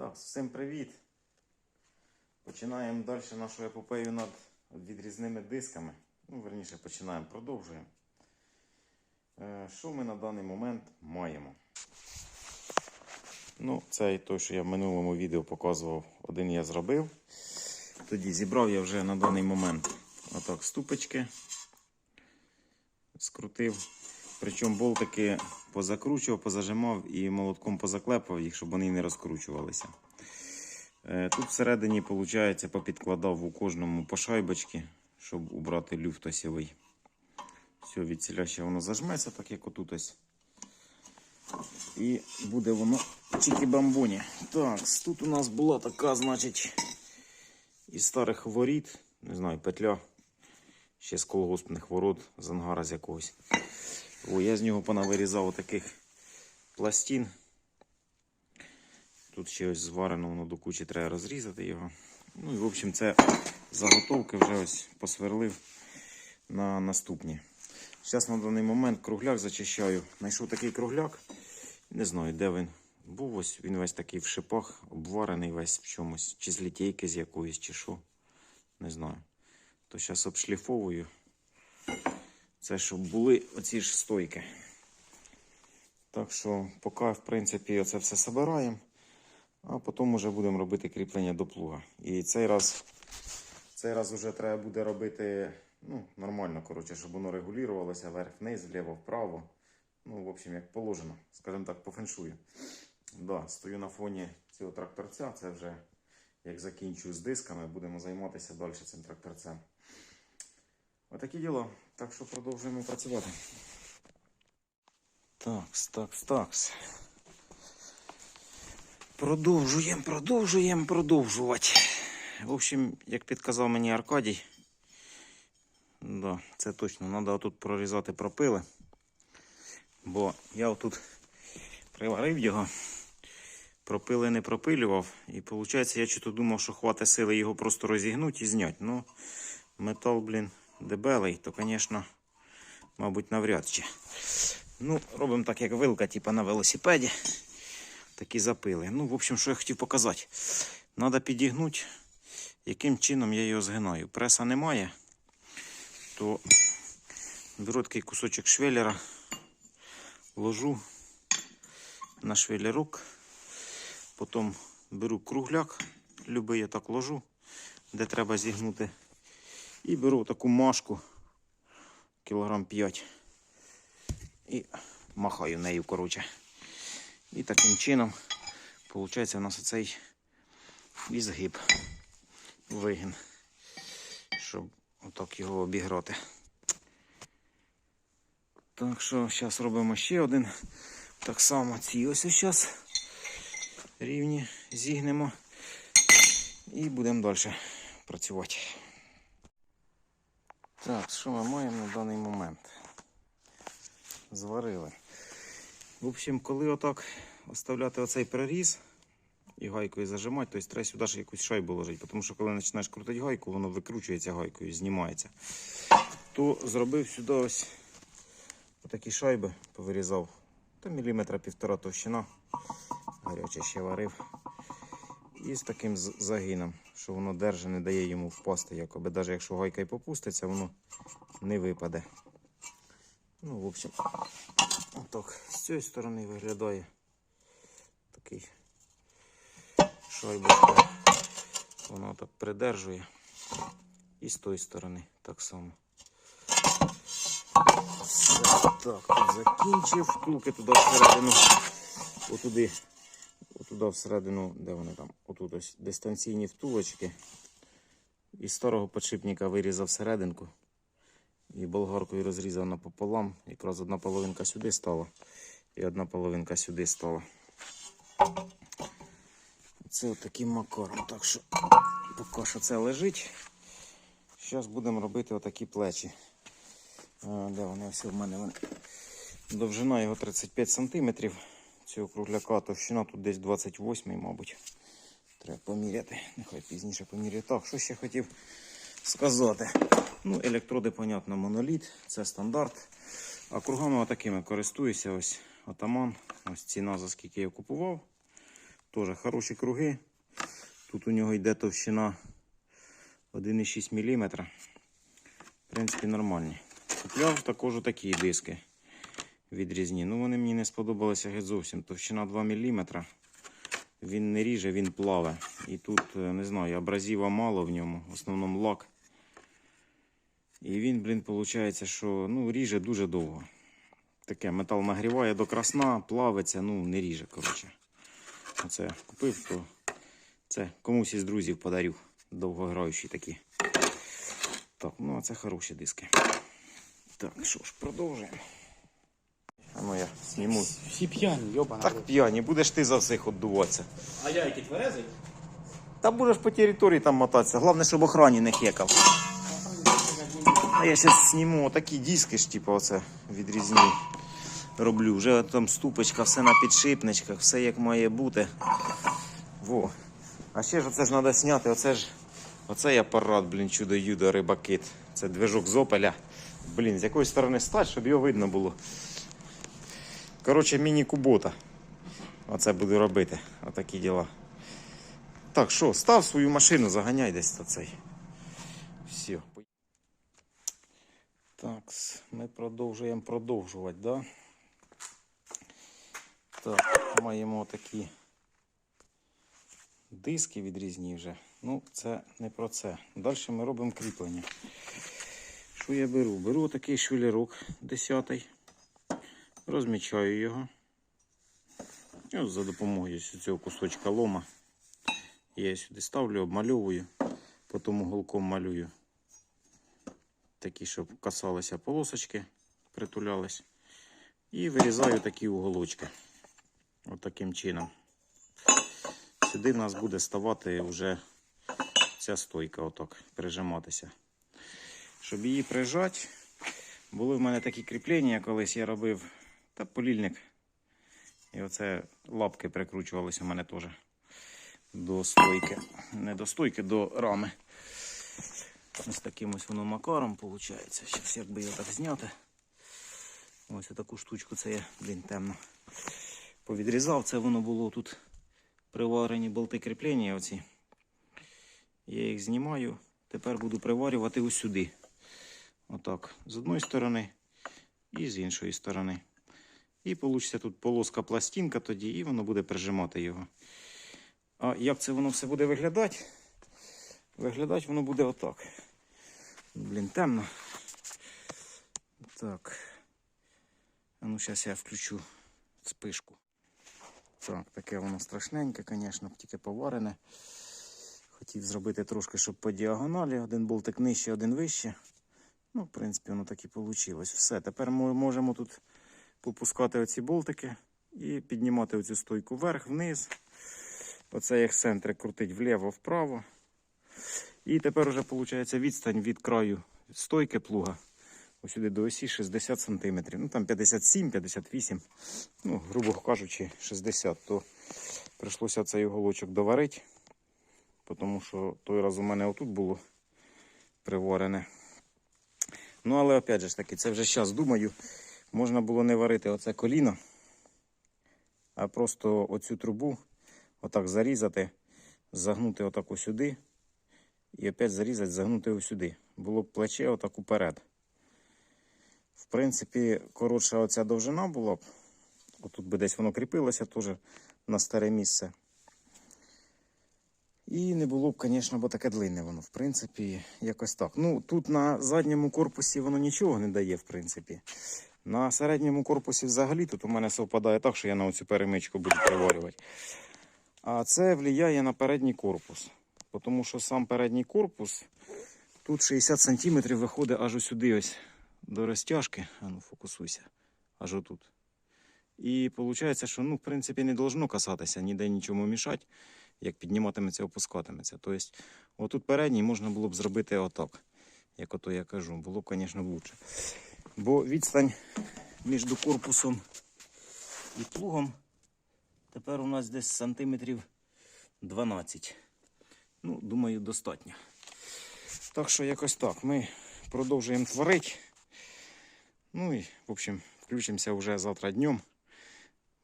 Так, всім привіт. Починаємо далі нашу епопею над відрізними дисками. Ну, верніше, починаємо, продовжуємо. Е, Що ми на даний момент маємо? Ну, цей той, що я в минулому відео показував, один я зробив. Тоді зібрав я вже на даний момент отак ступочки. Скрутив. Причому болтики позакручував, позажимав і молотком позаклепав їх, щоб вони не розкручувалися. Е, Тут всередині, виходить, попідкладав у кожному по шайбочки, щоб убрати люфт осівий. Все, від воно зажметься, так як отут ось. І буде воно чики-бамбоні. Так, тут у нас була така, значить, із старих воріт, не знаю, петля. Ще з колгоспних ворот, з ангара з якогось. О, я з нього понавирізав таких пластин. Тут ще ось зварено, воно до кучі треба розрізати його. Ну і в общем, це заготовки вже ось посверлив на наступні. Зараз на даний момент кругляк зачищаю. Знайшов такий кругляк. Не знаю, де він був. Ось він весь такий в шипах, обварений весь в чомусь. Чи з літейки з якоїсь, чи що. Не знаю. То зараз обшліфовую. Це щоб були оці ж стойки. Так що, поки, в принципі, оце все собираємо, а потім вже будемо робити кріплення до плуга. І цей раз, цей раз вже треба буде робити ну, нормально, коротше, щоб воно регулювалося вверх-вниз, вліво-вправо. Ну, в общем, як положено, скажімо так, по феншую. Да, стою на фоні цього тракторця. Це вже як закінчую з дисками, будемо займатися далі цим тракторцем. Отакі діла. Так що продовжуємо працювати. Такс, такс, такс. Продовжуємо, продовжуємо, продовжувати. В общем, як підказав мені Аркадій, да, це точно, треба тут прорізати пропили. Бо я отут приварив його, пропили не пропилював. І виходить, я чого думав, що хватить сили його просто розігнути і зняти. Ну, метал, блін, дебелий, то, звісно, мабуть, навряд чи. Ну, робимо так, як вилка, типа на велосипеді. Такі запили. Ну, в общем, що я хотів показати. Треба підігнути, яким чином я його згинаю. Преса немає, то беру такий кусочок швеллера, ложу на швеллерок, потім беру кругляк, любий я так ложу, де треба зігнути. І беру таку машку, кілограм 5 і махаю нею, коротше. І таким чином, виходить, у нас оцей і згиб, вигін, щоб отак його обіграти. Так що зараз робимо ще один. Так само ці ось зараз рівні зігнемо і будемо далі працювати. Так, що ми маємо на даний момент? Зварили. В общем, коли отак оставляти оцей проріз і гайкою зажимати, то треба сюди ж якусь шайбу ложити, тому що коли починаєш крутити гайку, воно викручується гайкою, знімається. То зробив сюди ось такі шайби, повирізав. Та міліметра півтора товщина. Гаряче ще варив. І з таким загином, що воно держи, не дає йому впасти, якоби навіть якщо гайка й попуститься, воно не випаде. Ну, в общем, отак з цієї сторони виглядає такий шайбочка. Воно так придержує. І з тої сторони так само. Все, так, тут закінчив. Втулки туди всередину. Отуди, отуди всередину, де вони там? Отут ось дистанційні втулочки. Із старого подшипника вирізав серединку. І болгаркою розрізав напополам. Якраз одна половинка сюди стала. І одна половинка сюди стала. Це отаким макаром. Так що поки що це лежить. Зараз будемо робити отакі плечі. А, де вони ось в мене. Довжина його 35 см. Цього кругляка, товщина тут десь 28 мабуть. Треба поміряти. Нехай пізніше поміряю. Так, що ще хотів сказати. Ну, електроди, понятно, моноліт, це стандарт. А кругами отакими користуюся. Ось атаман. Ось ціна, за скільки я купував. Теж хороші круги. Тут у нього йде товщина 1,6 мм. В принципі, нормальні. Купляв також такі диски відрізні. Ну, вони мені не сподобалися геть зовсім. Товщина 2 мм. Він не ріже, він плаве. І тут, е, не знаю, абразива мало в ньому, в основному лак. І він, блін, виходить, що ну, ріже дуже довго. Таке метал нагріває до красна, плавиться, ну не ріже, коротше. Оце купив, то це комусь із друзів подарю. Довгограючі такі. Так, ну а це хороші диски. Так, що ж, продовжуємо. А ну я зніму. Всі п'яні, йобана. Так п'яні, будеш ти за всіх віддуватися. А я який тверезий? Та будеш по території там мотатися. Головне, щоб охрані не хекав. А я зараз зніму отакі диски ж, типу, оце відрізні роблю. Вже там ступочка, все на підшипничках, все як має бути. Во. А ще ж оце ж треба зняти, оце ж. Оцей апарат, блін, чудо юдо рибакит. Це движок з опеля. Блін, з якої сторони стать, щоб його видно було. Коротше, міні-кубота. Оце буду робити. Отакі діла. Так, що, став свою машину, заганяй десь на цей. Все. Так, ми продовжуємо продовжувати, да? Так, маємо такі диски відрізні вже. Ну, це не про це. Далі ми робимо кріплення. Що я беру? Беру такий швелірок 10 розмічаю його. І ось за допомогою цього кусочка лома. Я сюди ставлю, обмальовую, потім уголком малюю. Такі, щоб касалися полосочки, притулялись. І вирізаю такі уголочки. Отаким чином. Сюди в нас буде ставати вже ця стойка, отак, прижиматися. Щоб її прижати, були в мене такі кріплення, колись я робив та полільник. І оце лапки прикручувалися у мене теж до стойки. Не до стойки, до рами. Ось таким ось воно макаром виходить. Зараз як би його так зняти. Ось таку штучку це я, блін, темно. Повідрізав, це воно було тут приварені болти кріплення оці. Я їх знімаю. Тепер буду приварювати ось сюди. Отак. З одної сторони і з іншої сторони. І вийде тут полоска пластинка тоді, і воно буде прижимати його. А як це воно все буде виглядати? Виглядати воно буде отак. Блін, темно. Так. А ну, зараз я включу спишку. Так, таке воно страшненьке, звісно, тільки поварене. Хотів зробити трошки, щоб по діагоналі. Один болтик нижче, один вище. Ну, в принципі, воно так і вийшло. Все. Тепер ми можемо тут попускати оці болтики і піднімати оцю стойку вверх, вниз. Оце як центр крутить вліво-вправо. І тепер вже виходить відстань від краю стойки плуга. Ось сюди до осі 60 см. Ну там 57-58, ну, грубо кажучи, 60, то прийшлося цей уголочок доварити, тому що той раз у мене отут було приварене. Ну, але опять же таки, це вже зараз думаю, можна було не варити оце коліно, а просто оцю трубу отак зарізати, загнути отак сюди. І опять зарізати, загнути сюди. Було б плече отак уперед. В принципі, коротша оця довжина була б. Отут би десь воно кріпилося теж на старе місце. І не було б, звісно, бо таке длинне воно, в принципі, якось так. Ну, тут на задньому корпусі воно нічого не дає, в принципі. На середньому корпусі взагалі тут у мене совпадає так, що я на оцю перемичку буду приварювати. А це впливає на передній корпус. Тому що сам передній корпус тут 60 см виходить аж сюди ось до розтяжки. А ну фокусуйся. Аж отут. І виходить, що ну, в принципі не должно касатися, ніде нічому мішати, як підніматиметься, опускатиметься. Тобто, отут передній можна було б зробити отак. Як ото я кажу, було б, звісно, краще. Бо відстань між корпусом і плугом тепер у нас десь сантиметрів 12. Ну, думаю, достатньо. Так що якось так. Ми продовжуємо творити. Ну і, в общем, включимося вже завтра днем.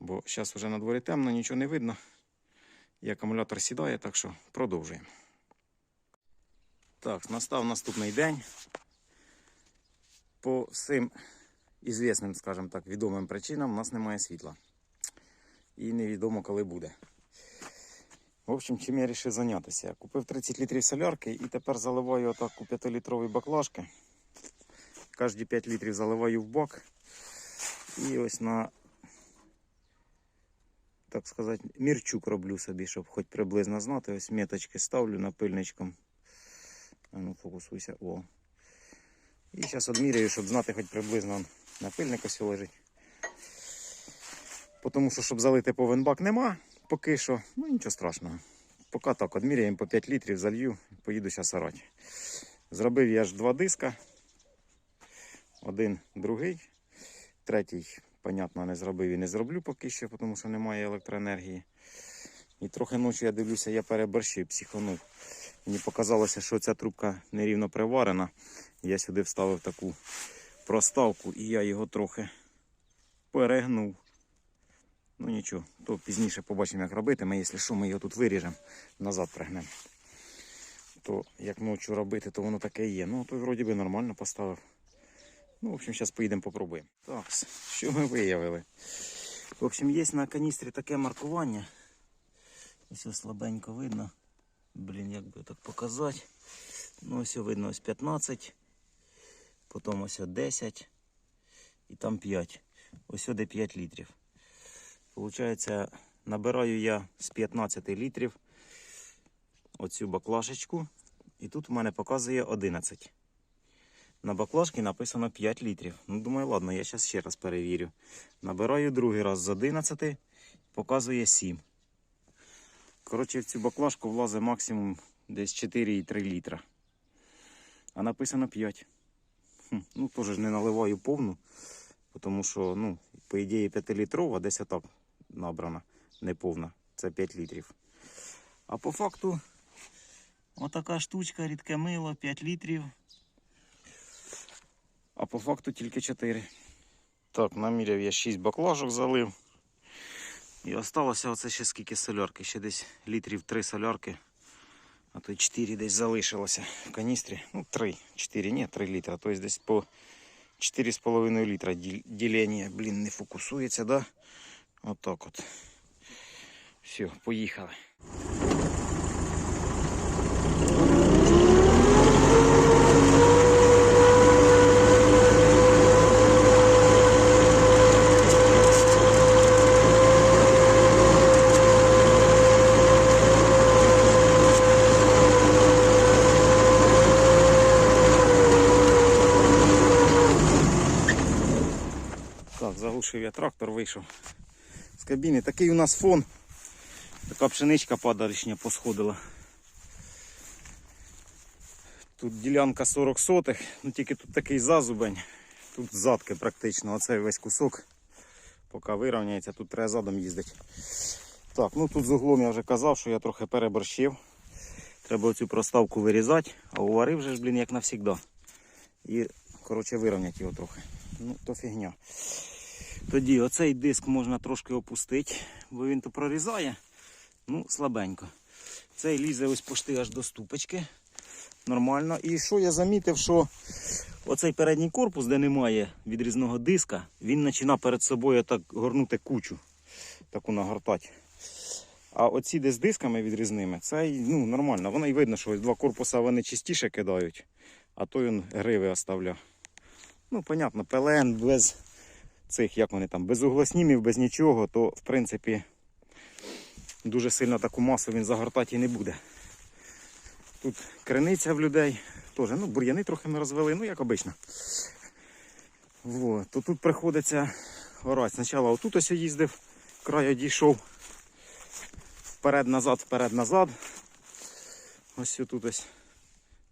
Бо зараз вже на дворі темно, нічого не видно. І акумулятор сідає, так що продовжуємо. Так, настав наступний день. По всім ізвісним, скажімо так, відомим причинам у нас немає світла. І невідомо, коли буде. В общем, чим я вирішив зайнятися? Купив 30 літрів солярки і тепер заливаю отак у 5-літрові баклажки. Кожні 5 літрів заливаю в бак. І ось на, так сказати, мірчук роблю собі, щоб хоч приблизно знати. Ось меточки ставлю напильничком. А ну, фокусуйся. О. І зараз відміряю, щоб знати хоч приблизно напильник ось лежить. Тому що, щоб залити повен бак, нема поки що. Ну нічого страшного. Поки так, відміряємо по 5 літрів, залью, поїду зараз орати. Зробив я ж два диска. Один, другий. Третій, понятно, не зробив і не зроблю поки що, тому що немає електроенергії. І трохи ночі я дивлюся, я переборщив, психанув. Мені показалося, що ця трубка нерівно приварена. Я сюди вставив таку проставку і я його трохи перегнув. Ну нічого, то пізніше побачимо, як робитиме. Якщо що, ми його тут виріжемо, назад пригнемо. То як ночі робити, то воно таке є. Ну, то вроді би нормально поставив. Ну, в общем, зараз поїдемо попробуємо. Так, що ми виявили? В общем, є на каністрі таке маркування. Ось слабенько видно. Блін, як би так показати. Ну, ось видно ось 15, потім ось 10 і там 5. Ось де 5 літрів. Получається, набираю я з 15 літрів оцю баклажечку. І тут у мене показує 11. На баклажці написано 5 літрів. Ну, думаю, ладно, я зараз ще раз перевірю. Набираю другий раз з 11, показує 7. Коротше, в цю баклажку влазить максимум десь 4,3 літра. А написано 5. Хм, ну, теж не наливаю повну, тому що, ну, по ідеї 5-літрова, десь отак набрана, не повна. Це 5 літрів. А по факту, отака штучка, рідке мило, 5 літрів. А по факту тільки 4. Так, наміряв я 6 баклажок залив. І осталося оце ще скільки солярки. Ще десь літрів 3 солярки. А то й 4 десь залишилося в каністрі. Ну, 3, 4, ні, 3 літра. Тобто десь по 4,5 літра діл- ділення. Блін, не фокусується, да? Отак от. Все, поїхали. Заглушив я трактор, вийшов з кабіни. Такий у нас фон. Така пшеничка падалішня посходила. Тут ділянка 40 сотих, ну тільки тут такий зазубень. Тут задки практично, оцей весь кусок. Поки вирівняється, тут треба задом їздити. Так, ну тут з углом я вже казав, що я трохи переборщив. Треба цю проставку вирізати, а уварив вже ж, блін, як навсігда. І, коротше, вирівняти його трохи. Ну, то фігня. Тоді оцей диск можна трошки опустити, бо він то прорізає. Ну, слабенько. Цей лізе ось пошти аж до ступочки. Нормально. І що я замітив, що оцей передній корпус, де немає відрізного диска, він починає перед собою так горнути кучу. Таку нагортати. А оці де з дисками відрізними, це ну, нормально. Воно і видно, що ось два корпуса вони чистіше кидають, а той він гриви оставляв. Ну, понятно, ПЛН без цих, як вони там, без углоснімів, без нічого, то в принципі дуже сильно таку масу він загортати і не буде. Тут криниця в людей, теж, ну, бур'яни трохи ми розвели, ну як обично. Вот. То тут приходиться орати. Спочатку отут ось їздив, край одійшов. Вперед-назад, вперед-назад. Ось тут ось.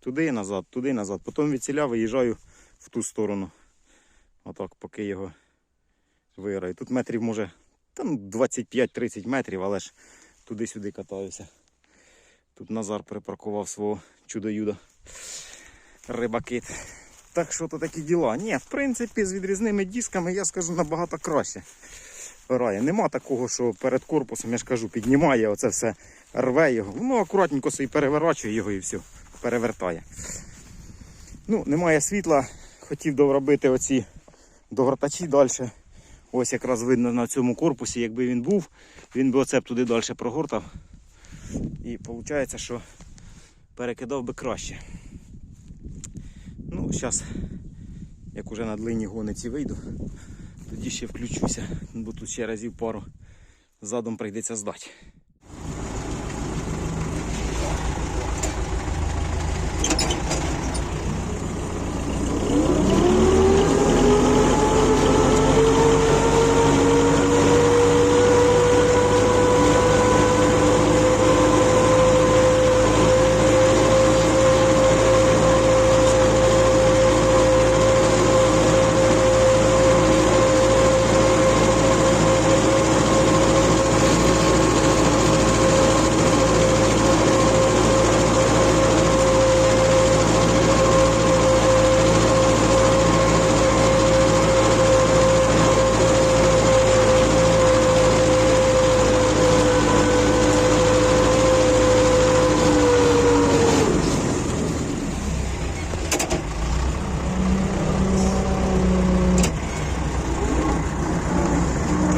Туди назад, туди назад. Потім від виїжджаю в ту сторону. Отак, поки його виграю. Тут метрів може там 25-30 метрів, але ж туди-сюди катаюся. Тут Назар припаркував свого чудо-юдо. Рибакит. Так що то такі діла. Ні, в принципі, з відрізними дисками я скажу набагато краще. орає. Нема такого, що перед корпусом, я ж кажу, піднімає оце все, рве його. Воно акуратненько собі переворачує його і все, перевертає. Ну, немає світла, хотів доробити оці догортачі далі. Ось якраз видно на цьому корпусі, якби він був, він би оце б туди далі прогортав. І виходить, що перекидав би краще. Ну, зараз, як уже на длинні гониці вийду, тоді ще включуся, бо тут ще разів пару задом прийдеться здати.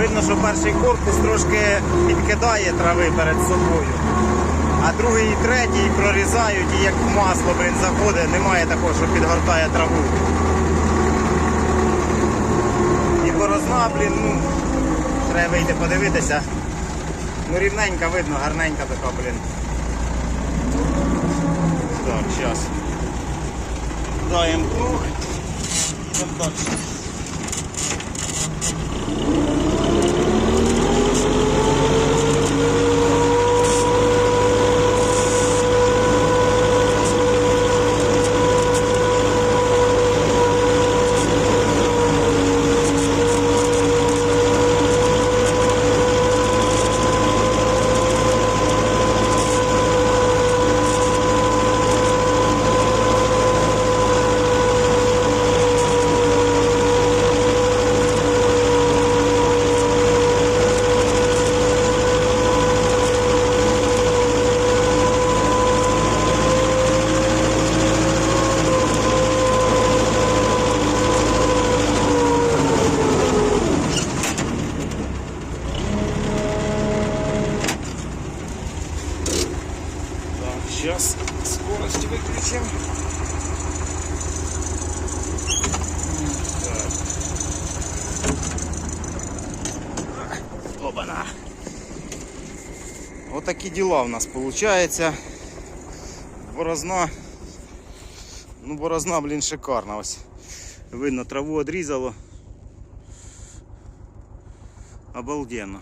Видно, що перший корпус трошки підкидає трави перед собою. А другий і третій прорізають і як в масло блін, заходить, немає такого, що підгортає траву. І борозна, блін, ну, треба вийти подивитися. Ну рівненька видно, гарненька така, блін. Так, зараз. Даємо круг. Далі. Так, あっ。Дела у нас получается. Борозна. Ну, борозна, блін, шикарна. Ось. Видно, траву одрізало. Обалденно.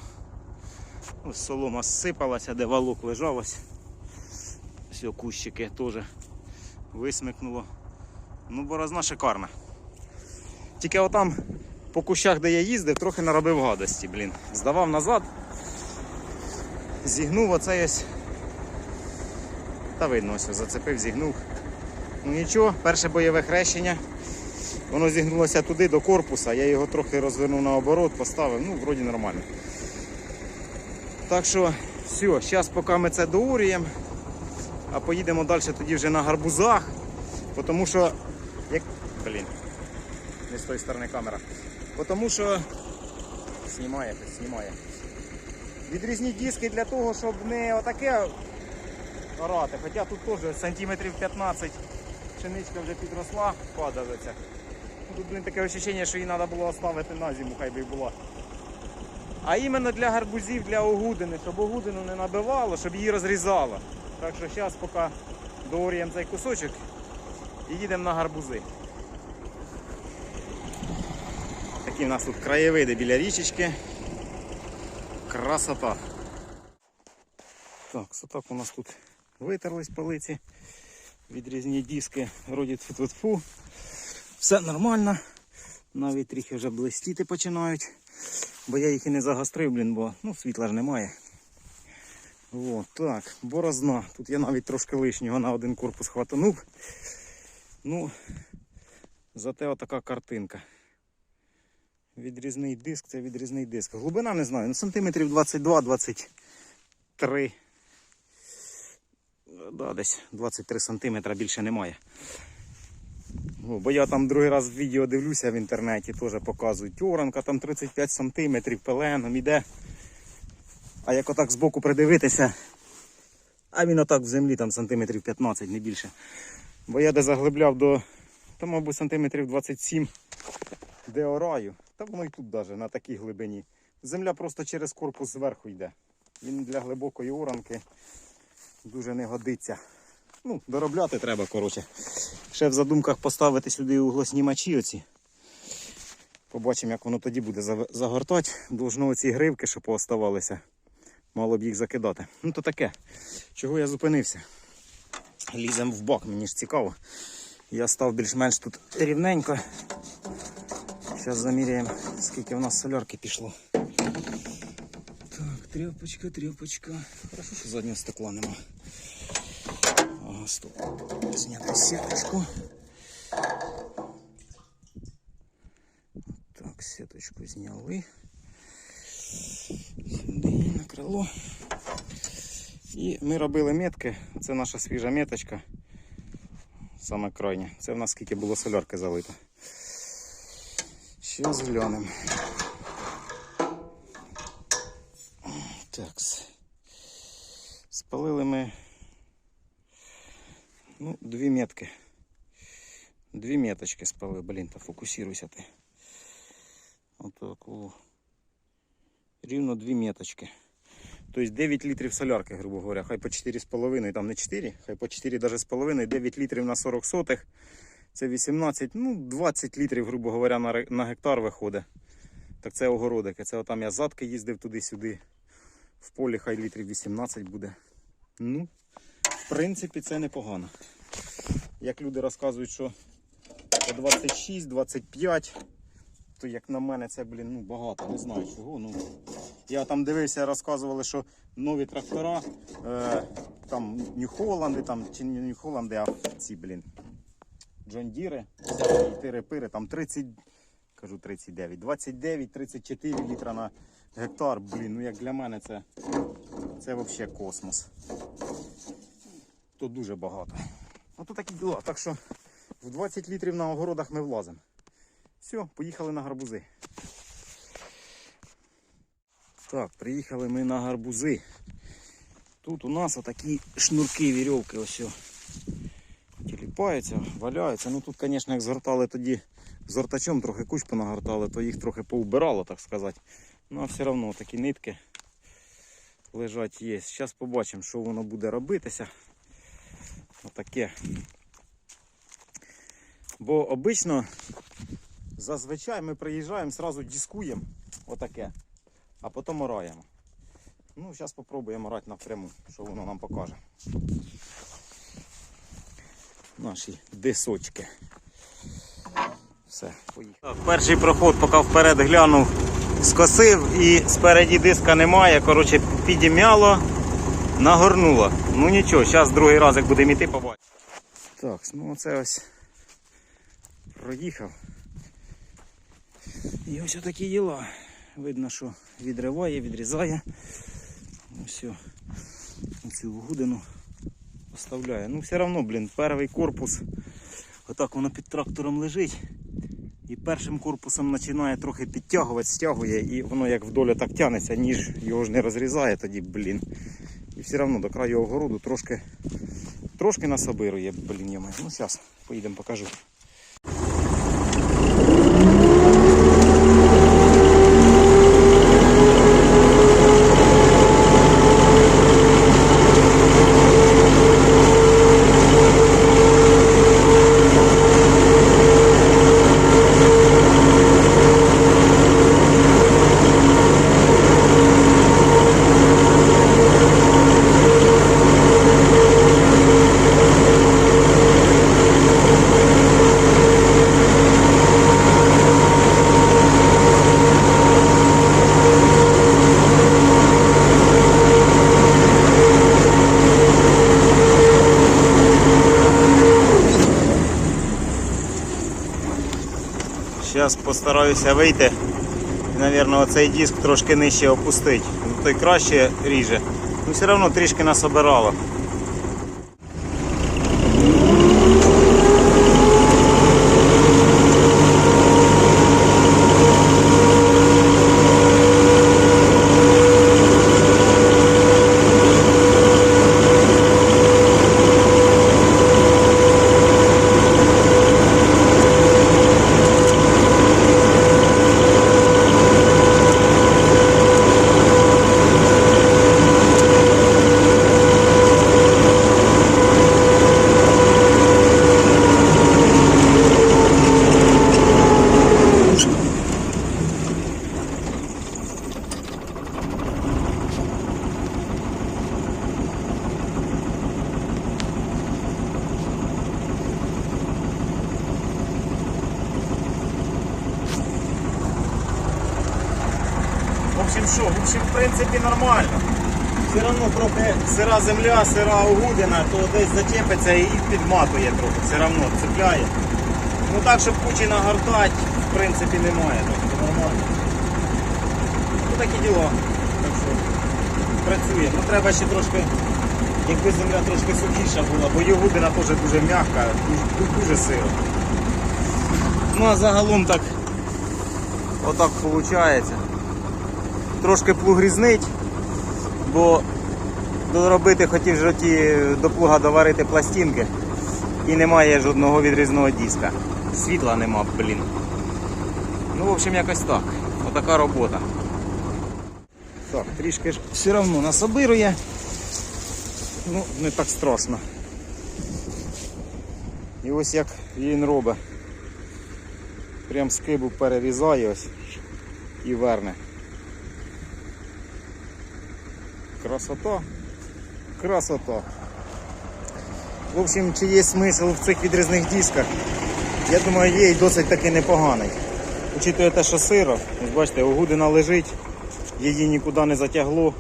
Ось солома сипалася, де валок лежав. Все, кущики теж висмикнуло. Ну, борозна шикарна. Тільки отам по кущах, де я їздив, трохи наробив гадості, блін. Здавав назад, зігнув оцей ось. Та видно, ось зацепив, зігнув. Ну нічого, перше бойове хрещення. Воно зігнулося туди до корпуса, я його трохи розвернув наоборот, поставив, ну, вроді нормально. Так що, все, зараз поки ми це доурюємо, а поїдемо далі тоді вже на гарбузах. Тому що. Як... Блін. Не з тої сторони камера. Тому що. Знімає, знімає. Відрізні диски для того, щоб не отаке орати. Хоча тут теж сантиметрів 15 пшеничка вже підросла, падалиця. Тут, блін, таке ощущення, що її треба було оставити на зиму, хай би була. А іменно для гарбузів, для огудини, щоб огудину не набивало, щоб її розрізало. Так що зараз поки дооріємо цей кусочок і їдемо на гарбузи. Такі в нас тут краєвиди біля річечки. Красота. Так, сотак у нас тут витерлись полиці. Відрізні диски, вроді тфу-тфу-тфу. Все нормально. Навіть трохи вже блистіти починають. Бо я їх і не загострив, блін, бо ну, світла ж немає. О, так, борозна. Тут я навіть трошки лишнього на один корпус хватанув. Ну, зате отака картинка. Відрізний диск, це відрізний диск. Глибина не знаю, ну сантиметрів 22-23. Да, десь 23 сантиметра більше немає. О, бо я там другий раз відео дивлюся в інтернеті, теж показують. Оранка там 35 сантиметрів пеленом іде. А як отак збоку придивитися, а він отак в землі там сантиметрів 15, не більше. Бо я де заглибляв до, там, мабуть, сантиметрів 27, де ораю. Та воно і тут навіть на такій глибині. Земля просто через корпус зверху йде. Він для глибокої оранки дуже не годиться. Ну, доробляти треба, коротше. Ще в задумках поставити сюди углоснімачі оці. Побачимо, як воно тоді буде загортати. Должно оці гривки, що пооставалися. Мало б їх закидати. Ну то таке. Чого я зупинився? Лізем в бак, мені ж цікаво. Я став більш-менш тут рівненько. Зараз заміряємо, скільки в нас солярки пішло. Так, тряпочка, тряпочка. Хорошо, що заднього стекла нема. Ага, стоп. Зняти сіточку. Так, сіточку зняли. Сюди на крило. І ми робили метки. Це наша свіжа меточка. Саме крайня. Це в нас скільки було солярки залито. Зараз глянемо. Так. Спалили ми ну, дві метки. Дві меточки спалили. Блін, та фокусируйся ти. Отак. О. Рівно дві меточки. Тобто 9 літрів солярки, грубо говоря, хай по 4,5, там не 4, хай по 4 даже з половиною, 9 літрів на 40 сотих. Це 18, ну 20 літрів, грубо говоря, на, на гектар виходить. Так це огородики. Це отам я задки їздив туди-сюди. В полі хай літрів 18 буде. Ну, в принципі, це непогано. Як люди розказують, що по 26, 25, то як на мене це, блін, ну багато. Не знаю чого. Ну, я там дивився, розказували, що нові трактора, е, там Нью-Холланди, там, чи не Нью-Холланди, а ці, блін, Джон Діри, тири-пири, там 30, кажу 39, 29, 34 літра на гектар. Блін, ну як для мене це, це взагалі космос. То дуже багато. Ну то такі діла. Так що в 20 літрів на огородах ми влазимо. Все, поїхали на гарбузи. Так, приїхали ми на гарбузи. Тут у нас отакі шнурки вірьовки ось. О. Тіліпаються, валяються. Ну тут, звісно, як згортали тоді зортачом, трохи куч понагортали, то їх трохи поубирало, так сказати. Ну а все одно такі нитки лежать є. Зараз побачимо, що воно буде робитися. Отаке. Бо обично зазвичай ми приїжджаємо, зразу дискуємо отаке, а потім ораємо. Ну, зараз спробуємо орати напряму, що воно нам покаже. Наші дисочки. Все, поїхали. Перший проход, поки вперед глянув, скосив і спереді диска немає. Коротше, підім'яло, нагорнуло. Ну нічого, зараз другий раз, як будемо йти, побачимо. Так, ну оце ось проїхав. І ось такі діла. Видно, що відриває, відрізає. Ось цю вгудину оставляє. Ну все одно, блін, перший корпус. Отак воно під трактором лежить. І першим корпусом починає трохи підтягувати, стягує, і воно як вдоль так тягнеться, ніж його ж не розрізає тоді, блін. І все одно до краю огороду трошки, трошки насобирує, блін, маю. Ну зараз поїдемо покажу. Зараз постараюся вийти Навірно, оцей диск трошки нижче опустить. Ну, той краще ріже. Ну все одно трішки нас обирало. В общем, в принципі, нормально. Все одно трохи сира земля, сира угудина, то десь зачепиться і підматує трохи, все одно цепляє. Ну так, щоб кучі нагортати, в принципі, немає. Тобто нормально. Ну такі діла. Так що працює. Ну треба ще трошки, якби земля трошки сухіша була, бо югудина теж дуже м'яка, дуже, дуже сиро. Ну а загалом так отак виходить трошки плуг різнить, бо доробити хотів ті до плуга доварити пластинки і немає жодного відрізного диска. Світла нема, блін. Ну, в общем, якось так. Отака робота. Так, трішки ж все одно нас обирує. Ну, не так страшно. І ось як він робить. Прям скибу перерізає ось і верне. Красота. Красота. В общем, чи є смисл в цих відрізних дисках? Я думаю, є і досить таки непоганий. Учитує те, що сиро, ось бачите, огудина лежить, її нікуди не затягло.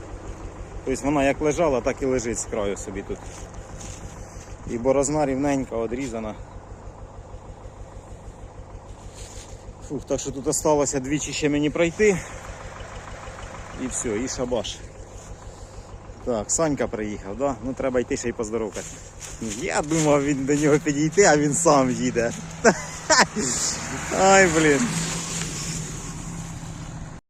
Тобто вона як лежала, так і лежить з краю собі тут. І борозна рівненька, одрізана. Фух, так що тут залишилося двічі ще мені пройти. І все, і шабаш. Так, Санька приїхав, да? Ну треба йти ще й поздоровкати. Я думав він до нього підійти, а він сам їде. Ай, блін.